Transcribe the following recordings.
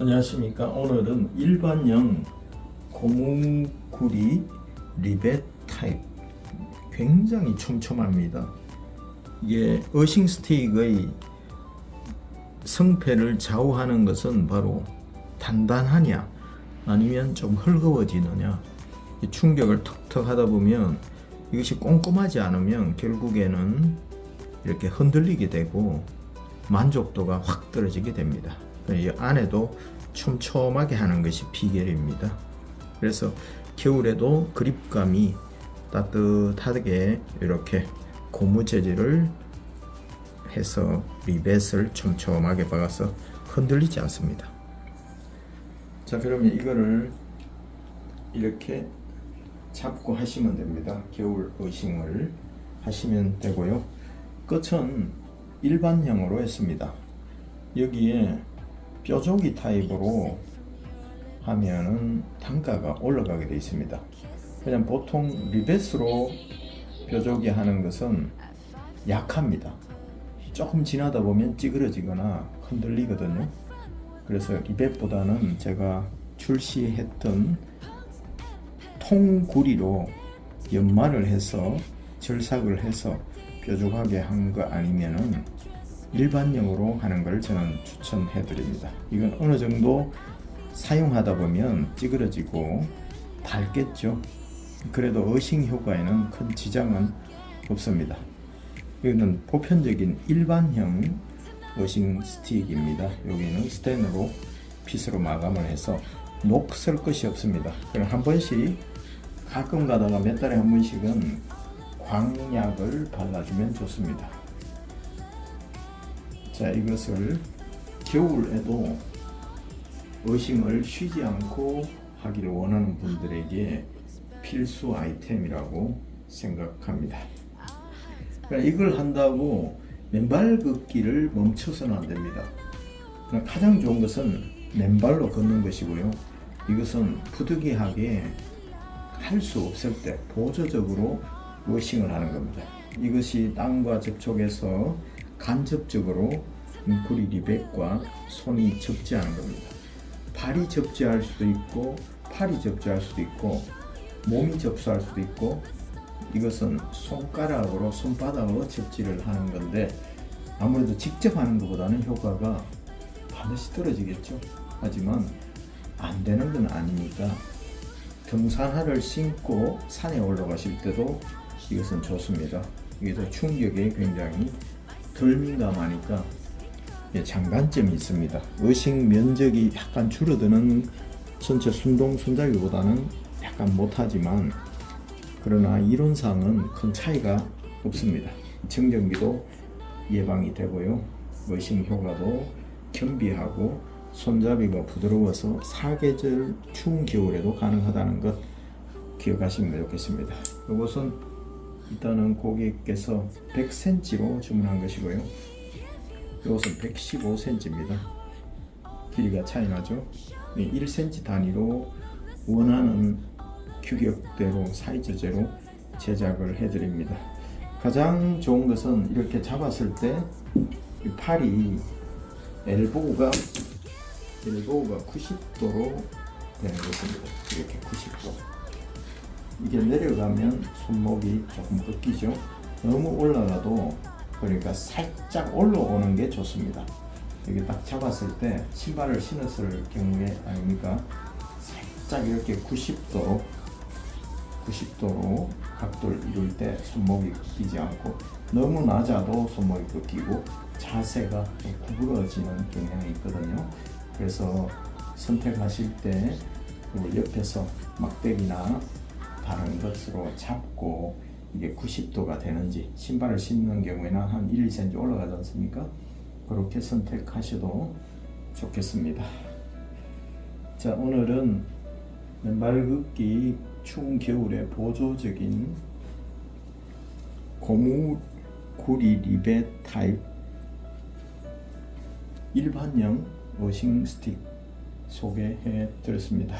안녕하십니까. 오늘은 일반형 고무구리 리벳 타입. 굉장히 촘촘합니다. 이게 어싱 스틱의 성패를 좌우하는 것은 바로 단단하냐 아니면 좀 헐거워지느냐. 이 충격을 턱턱 하다 보면 이것이 꼼꼼하지 않으면 결국에는 이렇게 흔들리게 되고 만족도가 확 떨어지게 됩니다. 이 안에도 촘촘하게 하는 것이 비결입니다. 그래서 겨울에도 그립감이 따뜻하게 이렇게 고무 재질을 해서 리벳을 촘촘하게 박아서 흔들리지 않습니다. 자 그러면 이거를 이렇게 잡고 하시면 됩니다. 겨울 어싱을 하시면 되고요. 끝은 일반형으로 했습니다. 여기에 뼈조기 타입으로 하면은 단가가 올라가게 되어 있습니다. 그냥 보통 리벳으로 뼈조기 하는 것은 약합니다. 조금 지나다 보면 찌그러지거나 흔들리거든요. 그래서 리벳보다는 제가 출시했던 통구리로 연마를 해서 절삭을 해서 뾰족하게 한 거 아니면은 일반형으로 하는 걸 저는 추천해 드립니다. 이건 어느 정도 사용하다 보면 찌그러지고 닳겠죠. 그래도 어싱 효과에는 큰 지장은 없습니다. 이거는 보편적인 일반형 어싱 스틱입니다. 여기는 스텐으로 핏으로 마감을 해서 녹슬 것이 없습니다. 그럼 한 번씩 가끔 가다가 몇 달에 한 번씩은 광약을 발라주면 좋습니다. 자, 이것을 겨울에도 어싱을 쉬지 않고 하기를 원하는 분들에게 필수 아이템이라고 생각합니다. 그러니까 이걸 한다고 맨발 걷기를 멈춰서는 안 됩니다. 그러니까 가장 좋은 것은 맨발로 걷는 것이고요. 이것은 부득이하게 할 수 없을 때 보조적으로 워싱을 하는 겁니다. 이것이 땅과 접촉해서 간접적으로 구리 리백과 손이 접지하는 겁니다. 발이 접지할 수도 있고 팔이 접지할 수도 있고 몸이 접수할 수도 있고 이것은 손가락으로 손바닥으로 접지를 하는 건데 아무래도 직접 하는 것보다는 효과가 반드시 떨어지겠죠. 하지만 안 되는 건 아니니까 등산화를 신고 산에 올라가실 때도 이것은 좋습니다. 이게 충격에 굉장히 덜 민감하니까 예, 장단점이 있습니다. 의식 면적이 약간 줄어드는 전체 순동 손잡이보다는 약간 못하지만 그러나 이론상은 큰 차이가 없습니다. 정전기도 예방이 되고요. 의식 효과도 겸비하고 손잡이가 부드러워서 사계절 추운 겨울에도 가능하다는 것 기억하시면 좋겠습니다. 이것은 일단은 고객께서 100cm로 주문한 것이고요. 이것은 115cm입니다. 길이가 차이 나죠? 1cm 단위로 원하는 규격대로 사이즈제로 제작을 해드립니다. 가장 좋은 것은 이렇게 잡았을 때 팔이 엘보우가 엘보우가 90도로 되는 것입니다. 이렇게 90도. 이게 내려가면 손목이 조금 꺾이죠. 너무 올라가도 그러니까 살짝 올라오는 게 좋습니다. 여기 딱 잡았을 때 신발을 신었을 경우에 아닙니까? 살짝 이렇게 90도로 90도로 각도를 이룰 때 손목이 꺾이지 않고 너무 낮아도 손목이 꺾이고 자세가 좀 구부러지는 경향이 있거든요. 그래서 선택하실 때 옆에서 막대기나 다른 것으로 잡고 이게 90도가 되는지 신발을 신는 경우에는 한 1, 2cm 올라가지 않습니까? 그렇게 선택하셔도 좋겠습니다. 자 오늘은 맨발 걷기 추운 겨울에 보조적인 고무 구리 리벳 타입 일반형 워싱 스틱 소개해 드렸습니다.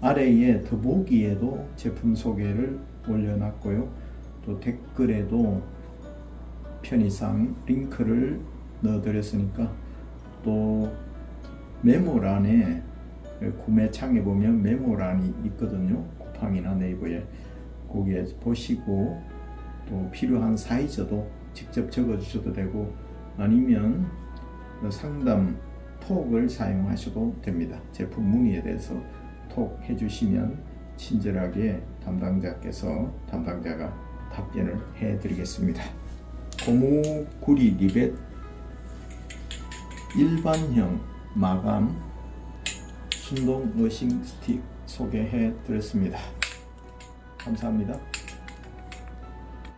아래에 더보기에도 제품 소개를 올려놨고요. 또 댓글에도 편의상 링크를 넣어드렸으니까 또 메모란에 그 구매창에 보면 메모란이 있거든요. 쿠팡이나 네이버에 거기에 보시고 또 필요한 사이즈도 직접 적어 주셔도 되고 아니면 그 상담 톡을 사용하셔도 됩니다. 제품 문의에 대해서 톡 해주시면 친절하게 담당자께서 담당자가 답변을 해드리겠습니다. 고무 구리 리벳 일반형 마감 순동 머싱 스틱 소개해 드렸습니다. 감사합니다.